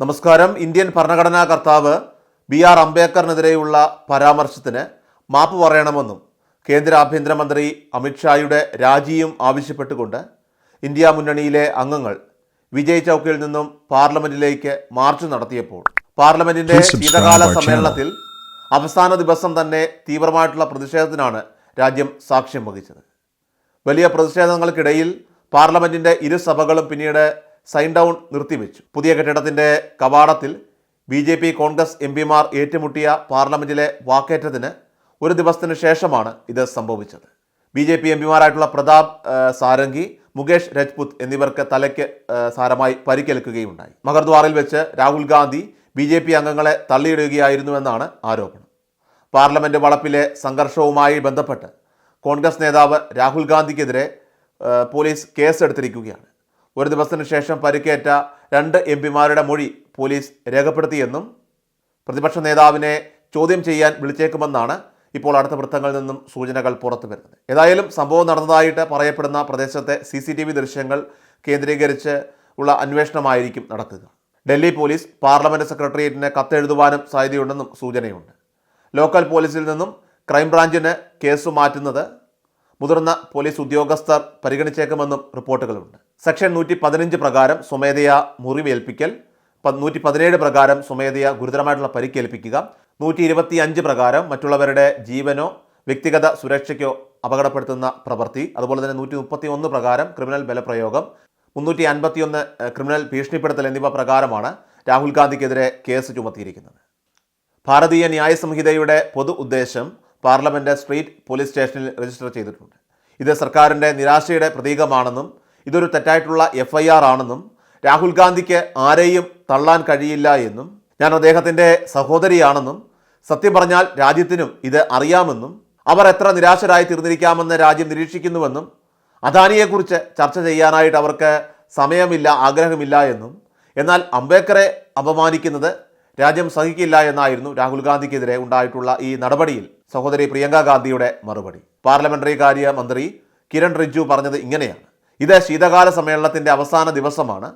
നമസ്കാരം. ഇന്ത്യൻ ഭരണഘടനാ കർത്താവ് ബി ആർ അംബേദ്കറിനെതിരെയുള്ള പരാമർശത്തിന് മാപ്പ് പറയണമെന്നും കേന്ദ്ര ആഭ്യന്തരമന്ത്രി അമിത്ഷായുടെ രാജിയും ആവശ്യപ്പെട്ടുകൊണ്ട് ഇന്ത്യ മുന്നണിയിലെ അംഗങ്ങൾ വിജയ് ചൌക്കിൽ നിന്നും പാർലമെന്റിലേക്ക് മാർച്ച് നടത്തിയപ്പോൾ പാർലമെന്റിന്റെ ശീതകാല സമ്മേളനത്തിൽ അവസാന ദിവസം തന്നെ തീവ്രമായിട്ടുള്ള പ്രതിഷേധത്തിനാണ് രാജ്യം സാക്ഷ്യം വഹിച്ചത്. വലിയ പ്രതിഷേധങ്ങൾക്കിടയിൽ പാർലമെന്റിന്റെ ഇരു സഭകളും പിന്നീട് സൈൻ ഡൗൺ നിർത്തിവെച്ചു. പുതിയ കെട്ടിടത്തിന്റെ കവാടത്തിൽ B J P Congress M പിമാർ ഏറ്റുമുട്ടിയ പാർലമെന്റിലെ വാക്കേറ്റത്തിന് ഒരു ദിവസത്തിന് ശേഷമാണ് ഇത് സംഭവിച്ചത്. ബി ജെ പി എം പിമാരായിട്ടുള്ള പ്രതാപ് സാരംഗി മുകേഷ് രജ്പുത് എന്നിവർക്ക് തലയ്ക്ക് സാരമായി പരിക്കേൽക്കുകയുണ്ടായി. മകർദ്വാറിൽ വെച്ച് Rahul Gandhi B J P അംഗങ്ങളെ തള്ളിയിടുകയായിരുന്നുവെന്നാണ് ആരോപണം. പാർലമെന്റ് വളപ്പിലെ സംഘർഷവുമായി ബന്ധപ്പെട്ട് കോൺഗ്രസ് നേതാവ് രാഹുൽ ഗാന്ധിക്കെതിരെ പോലീസ് കേസെടുത്തിരിക്കുകയാണ്. ഒരു ദിവസത്തിന് ശേഷം പരിക്കേറ്റ രണ്ട് എം പിമാരുടെ മൊഴി പോലീസ് രേഖപ്പെടുത്തിയെന്നും പ്രതിപക്ഷ നേതാവിനെ ചോദ്യം ചെയ്യാൻ വിളിച്ചേക്കുമെന്നാണ് ഇപ്പോൾ അടുത്ത വൃത്തങ്ങളിൽ നിന്നും സൂചനകൾ പുറത്തു വരുന്നത്. ഏതായാലും സംഭവം നടന്നതായിട്ട് പറയപ്പെടുന്ന പ്രദേശത്തെ സി സി ടി വി ദൃശ്യങ്ങൾ കേന്ദ്രീകരിച്ച് ഉള്ള അന്വേഷണമായിരിക്കും നടക്കുക. ഡൽഹി പോലീസ് പാർലമെന്റ് സെക്രട്ടേറിയറ്റിന് കത്തെഴുതുവാനും സാധ്യതയുണ്ടെന്നും സൂചനയുണ്ട്. ലോക്കൽ പോലീസിൽ നിന്നും ക്രൈംബ്രാഞ്ചിന് കേസ് മാറ്റുന്നത് മുതിർന്ന പോലീസ് ഉദ്യോഗസ്ഥർ പരിഗണിച്ചേക്കുമെന്നും റിപ്പോർട്ടുകളുണ്ട്. സെക്ഷൻ നൂറ്റി പതിനഞ്ച് പ്രകാരം സ്വമേധയാ മുറിവേൽപ്പിക്കൽ നൂറ്റി പതിനേഴ് പ്രകാരം സ്വമേധയാ ഗുരുതരമായിട്ടുള്ള പരിക്കേൽപ്പിക്കുക നൂറ്റി ഇരുപത്തി അഞ്ച് പ്രകാരം മറ്റുള്ളവരുടെ ജീവനോ വ്യക്തിഗത സുരക്ഷയ്ക്കോ അപകടപ്പെടുത്തുന്ന പ്രവൃത്തി അതുപോലെ തന്നെ നൂറ്റി മുപ്പത്തി ഒന്ന് പ്രകാരം ക്രിമിനൽ ബലപ്രയോഗം മുന്നൂറ്റി അൻപത്തിയൊന്ന് ക്രിമിനൽ ഭീഷണിപ്പെടുത്തൽ എന്നിവ പ്രകാരമാണ് രാഹുൽ ഗാന്ധിക്കെതിരെ കേസ് ചുമത്തിയിരിക്കുന്നത്. ഭാരതീയ ന്യായ സംഹിതയുടെ പൊതു ഉദ്ദേശം പാർലമെന്റ് സ്ട്രീറ്റ് പോലീസ് സ്റ്റേഷനിൽ രജിസ്റ്റർ ചെയ്തിട്ടുണ്ട്. ഇത് സർക്കാരിന്റെ നിരാശയുടെ പ്രതീകമാണെന്നും ഇതൊരു തെറ്റായിട്ടുള്ള എഫ് ഐ ആർ ആണെന്നും രാഹുൽ ഗാന്ധിക്ക് ആരെയും തള്ളാൻ കഴിയില്ല എന്നും ഞാൻ അദ്ദേഹത്തിന്റെ സഹോദരിയാണെന്നും സത്യം പറഞ്ഞാൽ രാജ്യത്തിനും ഇത് അറിയാമെന്നും അവർ എത്ര നിരാശരായി തീർന്നിരിക്കാമെന്ന് രാജ്യം നിരീക്ഷിക്കുന്നുവെന്നും അദാനിയെക്കുറിച്ച് ചർച്ച ചെയ്യാനായിട്ട് അവർക്ക് സമയമില്ല ആഗ്രഹമില്ല എന്നും എന്നാൽ അംബേദ്കറെ അപമാനിക്കുന്നത് രാജ്യം സഹിക്കില്ല എന്നായിരുന്നു രാഹുൽ ഗാന്ധിക്കെതിരെ ഉണ്ടായിട്ടുള്ള ഈ നടപടിയിൽ സഹോദരി പ്രിയങ്ക ഗാന്ധിയുടെ മറുപടി. പാർലമെന്ററി കാര്യ മന്ത്രി കിരൺ റിജ്ജു പറഞ്ഞത് ഇങ്ങനെയാണ്. ഇത് ശീതകാല സമ്മേളനത്തിന്റെ അവസാന ദിവസമാണ്.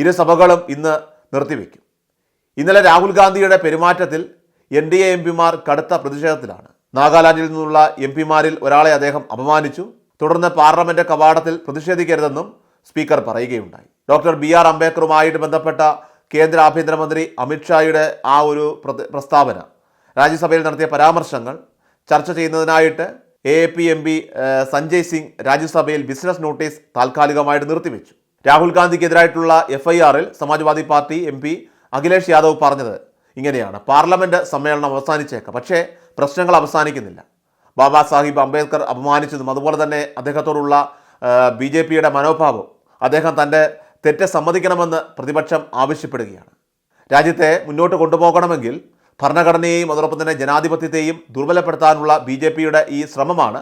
ഇരു സഭകളും ഇന്ന് നിർത്തിവെക്കും ഇന്നലെ രാഹുൽ ഗാന്ധിയുടെ പെരുമാറ്റത്തിൽ എൻ ഡി എ എം പിമാർ കടുത്ത പ്രതിഷേധത്തിലാണ്. നാഗാലാൻഡിൽ നിന്നുള്ള എം പിമാരിൽ ഒരാളെ അദ്ദേഹം അപമാനിച്ചു. തുടർന്ന് പാർലമെന്റ് കവാടത്തിൽ പ്രതിഷേധിക്കരുതെന്നും സ്പീക്കർ പറയുകയുണ്ടായി. ഡോക്ടർ ബി ആർ അംബേദ്കറുമായിട്ട് ബന്ധപ്പെട്ട കേന്ദ്ര ആഭ്യന്തരമന്ത്രി അമിത്ഷായുടെ ആ ഒരു പ്രസ്താവന. രാജ്യസഭയിൽ നടത്തിയ പരാമർശങ്ങൾ ചർച്ച ചെയ്യുന്നതിനായിട്ട് A P M P Sanjay Singh രാജ്യസഭയിൽ ബിസിനസ് നോട്ടീസ് താൽക്കാലികമായിട്ട് നിർത്തിവെച്ചു. രാഹുൽ ഗാന്ധിക്കെതിരായിട്ടുള്ള എഫ് ഐ ആറിൽ Samajwadi party M P Akhilesh Yadav പറഞ്ഞത് ഇങ്ങനെയാണ്. പാർലമെന്റ് സമ്മേളനം അവസാനിച്ചേക്കാം. പക്ഷേ പ്രശ്നങ്ങൾ അവസാനിക്കുന്നില്ല. ബാബാ സാഹിബ് അംബേദ്കർ അപമാനിച്ചതും അതുപോലെ തന്നെ അദ്ദേഹത്തോടുള്ള ബി ജെ പിയുടെ മനോഭാവം അദ്ദേഹം തന്റെ തെറ്റ് സമ്മതിക്കണമെന്ന് പ്രതിപക്ഷം ആവശ്യപ്പെടുകയാണ്. രാജ്യത്തെ മുന്നോട്ട് കൊണ്ടുപോകണമെങ്കിൽ ഭരണഘടനയെയും അതോടൊപ്പം തന്നെ ജനാധിപത്യത്തെയും ദുർബലപ്പെടുത്താനുള്ള ബി ജെ പിയുടെ ഈ ശ്രമമാണ്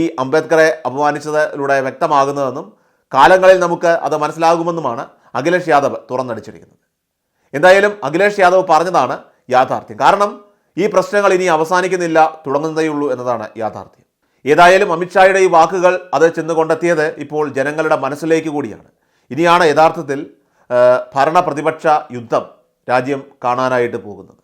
ഈ അംബേദ്കറെ അപമാനിച്ചതിലൂടെ വ്യക്തമാകുന്നതെന്നും കാലങ്ങളിൽ നമുക്ക് അത് മനസ്സിലാകുമെന്നുമാണ് അഖിലേഷ് യാദവ് തുറന്നടിച്ചിരിക്കുന്നത്. എന്തായാലും അഖിലേഷ് യാദവ് പറഞ്ഞതാണ് യാഥാർത്ഥ്യം. കാരണം ഈ പ്രശ്നങ്ങൾ ഇനി അവസാനിക്കുന്നില്ല തുടങ്ങുന്നതേയുള്ളൂ എന്നതാണ് യാഥാർത്ഥ്യം. ഏതായാലും അമിത്ഷായുടെ ഈ വാക്കുകൾ അത് ചെന്ന് കൊണ്ടെത്തിയത് ഇപ്പോൾ ജനങ്ങളുടെ മനസ്സിലേക്ക് കൂടിയാണ്. ഇനിയാണ് യഥാർത്ഥത്തിൽ ഭരണ പ്രതിപക്ഷ യുദ്ധം രാജ്യം കാണാനായിട്ട് പോകുന്നത്.